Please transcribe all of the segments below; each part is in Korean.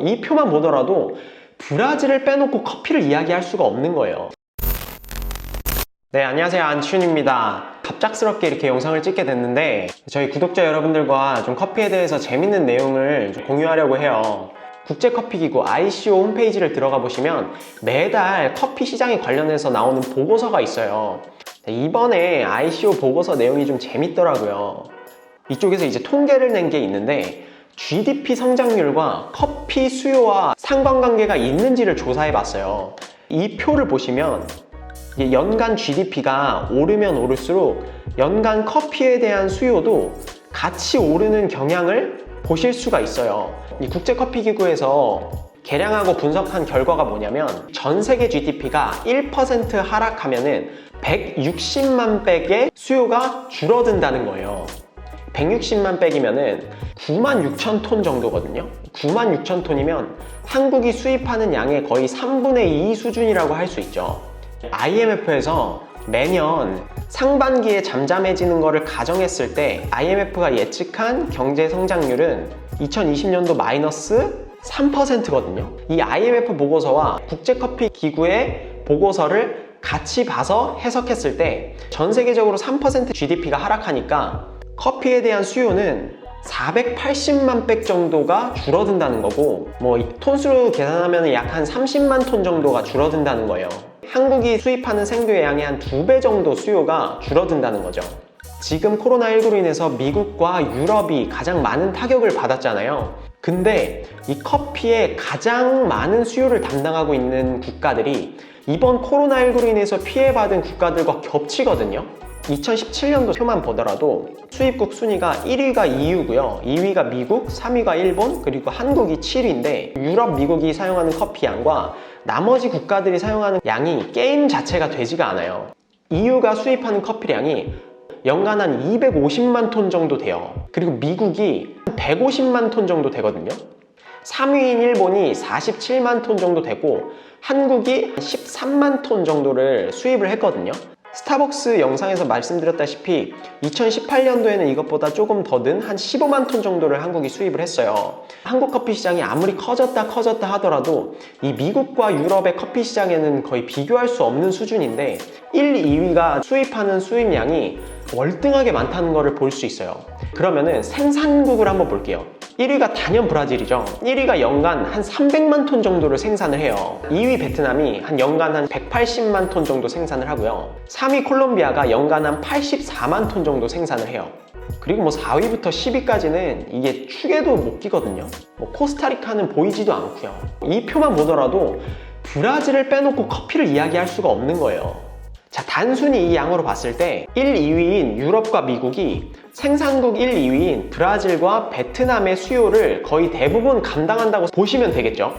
이 표만 보더라도 브라질을 빼놓고 커피를 이야기할 수가 없는 거예요. 네, 안녕하세요. 안치훈입니다. 갑작스럽게 이렇게 영상을 찍게 됐는데 저희 구독자 여러분들과 좀 커피에 대해서 재밌는 내용을 좀 공유하려고 해요. 국제커피기구 ICO 홈페이지를 들어가 보시면 매달 커피 시장에 관련해서 나오는 보고서가 있어요. 네, 이번에 ICO 보고서 내용이 좀 재밌더라고요. 이쪽에서 이제 통계를 낸 게 있는데 GDP 성장률과 커피 수요와 상관관계가 있는지를 조사해 봤어요. 이 표를 보시면 연간 GDP가 오르면 오를수록 연간 커피에 대한 수요도 같이 오르는 경향을 보실 수가 있어요. 이 국제커피기구에서 계량하고 분석한 결과가 뭐냐면 전 세계 GDP가 1% 하락하면은 160만 백의 수요가 줄어든다는 거예요. 160만 백이면은 9만 6천 톤 정도거든요. 9만 6천 톤이면 한국이 수입하는 양의 거의 3분의 2 수준이라고 할 수 있죠. IMF에서 매년 상반기에 잠잠해지는 것을 가정했을 때 IMF가 예측한 경제 성장률은 2020년도 마이너스 3%거든요. 이 IMF 보고서와 국제커피 기구의 보고서를 같이 봐서 해석했을 때 전 세계적으로 3% GDP가 하락하니까 커피에 대한 수요는 480만 백 정도가 줄어든다는 거고 뭐 톤수로 계산하면 약 한 30만 톤 정도가 줄어든다는 거예요. 한국이 수입하는 생두의 양의 한 두 배 정도 수요가 줄어든다는 거죠. 지금 코로나19로 인해서 미국과 유럽이 가장 많은 타격을 받았잖아요. 근데 이 커피의 가장 많은 수요를 담당하고 있는 국가들이 이번 코로나19로 인해서 피해받은 국가들과 겹치거든요. 2017년도 표만 보더라도 수입국 순위가 1위가 EU고요. 2위가 미국, 3위가 일본, 그리고 한국이 7위인데 유럽, 미국이 사용하는 커피 양과 나머지 국가들이 사용하는 양이 게임 자체가 되지가 않아요. EU가 수입하는 커피량이 연간 한 250만 톤 정도 돼요. 그리고 미국이 150만 톤 정도 되거든요. 3위인 일본이 47만 톤 정도 되고 한국이 13만 톤 정도를 수입을 했거든요. 스타벅스 영상에서 말씀드렸다시피 2018년도에는 이것보다 조금 더 는 한 15만 톤 정도를 한국이 수입을 했어요. 한국 커피 시장이 아무리 커졌다 커졌다 하더라도 이 미국과 유럽의 커피 시장에는 거의 비교할 수 없는 수준인데 1, 2위가 수입하는 수입량이 월등하게 많다는 것을 볼 수 있어요. 그러면은 생산국을 한번 볼게요. 1위가 단연 브라질이죠. 1위가 연간 한 300만 톤 정도를 생산을 해요. 2위 베트남이 한 연간 한 180만 톤 정도 생산을 하고요. 3위 콜롬비아가 연간 한 84만 톤 정도 생산을 해요. 그리고 뭐 4위부터 10위까지는 이게 축에도 못 끼거든요. 뭐 코스타리카는 보이지도 않고요. 이 표만 보더라도 브라질을 빼놓고 커피를 이야기할 수가 없는 거예요. 자, 단순히 이 양으로 봤을 때 1, 2위인 유럽과 미국이 생산국 1, 2위인 브라질과 베트남의 수요를 거의 대부분 감당한다고 보시면 되겠죠.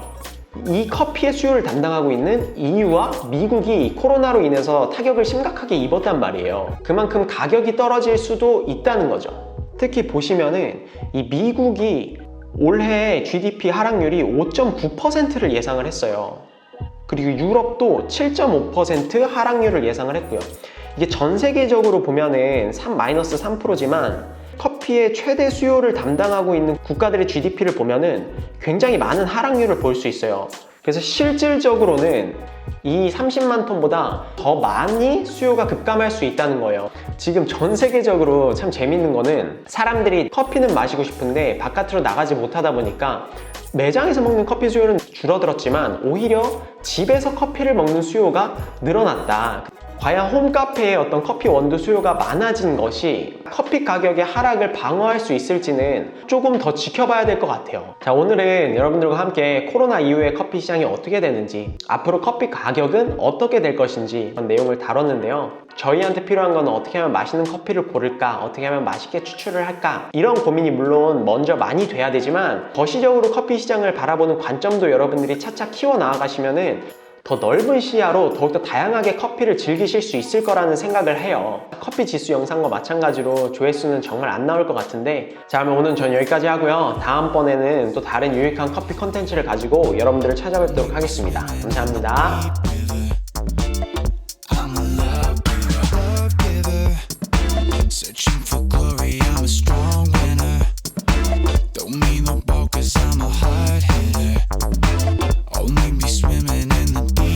이 커피의 수요를 담당하고 있는 EU와 미국이 코로나로 인해서 타격을 심각하게 입었단 말이에요. 그만큼 가격이 떨어질 수도 있다는 거죠. 특히 보시면은 이 미국이 올해 GDP 하락률이 5.9%를 예상을 했어요. 그리고 유럽도 7.5% 하락률을 예상을 했고요. 이게 전 세계적으로 보면은 3, 3%지만 커피의 최대 수요를 담당하고 있는 국가들의 GDP를 보면은 굉장히 많은 하락률을 볼 수 있어요. 그래서 실질적으로는 이 30만 톤보다 더 많이 수요가 급감할 수 있다는 거예요. 지금 전 세계적으로 참 재밌는 거는 사람들이 커피는 마시고 싶은데 바깥으로 나가지 못하다 보니까 매장에서 먹는 커피 수요는 줄어들었지만 오히려 집에서 커피를 먹는 수요가 늘어났다. 과연 홈카페의 어떤 커피 원두 수요가 많아진 것이 커피 가격의 하락을 방어할 수 있을지는 조금 더 지켜봐야 될 것 같아요. 자, 오늘은 여러분들과 함께 코로나 이후에 커피 시장이 어떻게 되는지, 앞으로 커피 가격은 어떻게 될 것인지 그런 내용을 다뤘는데요. 저희한테 필요한 건 어떻게 하면 맛있는 커피를 고를까, 어떻게 하면 맛있게 추출을 할까, 이런 고민이 물론 먼저 많이 돼야 되지만, 거시적으로 커피 시장을 바라보는 관점도 여러분들이 차차 키워 나아가시면은 더 넓은 시야로 더욱더 다양하게 커피를 즐기실 수 있을 거라는 생각을 해요. 커피 지수 영상과 마찬가지로 조회수는 정말 안 나올 것 같은데 자 그러면 오늘 전 여기까지 하고요. 다음번에는 또 다른 유익한 커피 컨텐츠를 가지고 여러분들을 찾아뵙도록 하겠습니다. 감사합니다.